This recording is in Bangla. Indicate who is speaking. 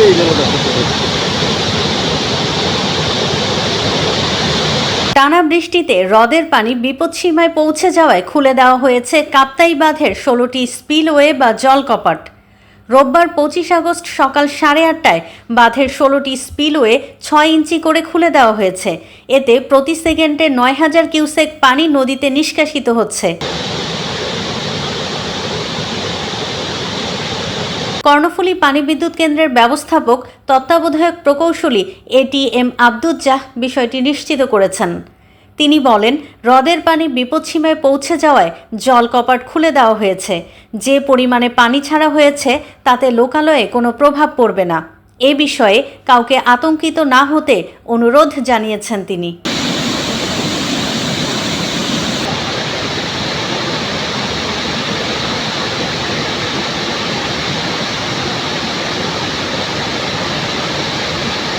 Speaker 1: এই।
Speaker 2: টানা বৃষ্টিতে হ্রদের পানি বিপদসীমায় পৌঁছে যাওয়ায় খুলে দেওয়া হয়েছে কাপ্তাই বাঁধের ষোলোটি স্পিলওয়ে বা জলকপাট। রোববার পঁচিশ আগস্ট সকাল সাড়ে আটটায় বাঁধের ষোলোটি স্পিলওয়ে ছয় ইঞ্চি করে খুলে দেওয়া হয়েছে। এতে প্রতি সেকেন্ডে নয় হাজার কিউসেক পানি নদীতে নিষ্কাশিত হচ্ছে। কর্ণফুলী পানি বিদ্যুৎ কেন্দ্রের ব্যবস্থাপক, তত্ত্বাবধায়ক প্রকৌশলী এটিএম আব্দুজ্জাহ বিষয়টি নিশ্চিত করেছেন। তিনি বলেন, হ্রদের পানি বিপদসীমায় পৌঁছে যাওয়ায় জল কপাট খুলে দেওয়া হয়েছে। যে পরিমাণে পানি ছাড়া হয়েছে, তাতে লোকালয়ে কোনো প্রভাব পড়বে না। এ বিষয়ে কাউকে আতঙ্কিত না হতে অনুরোধ জানিয়েছেন তিনি।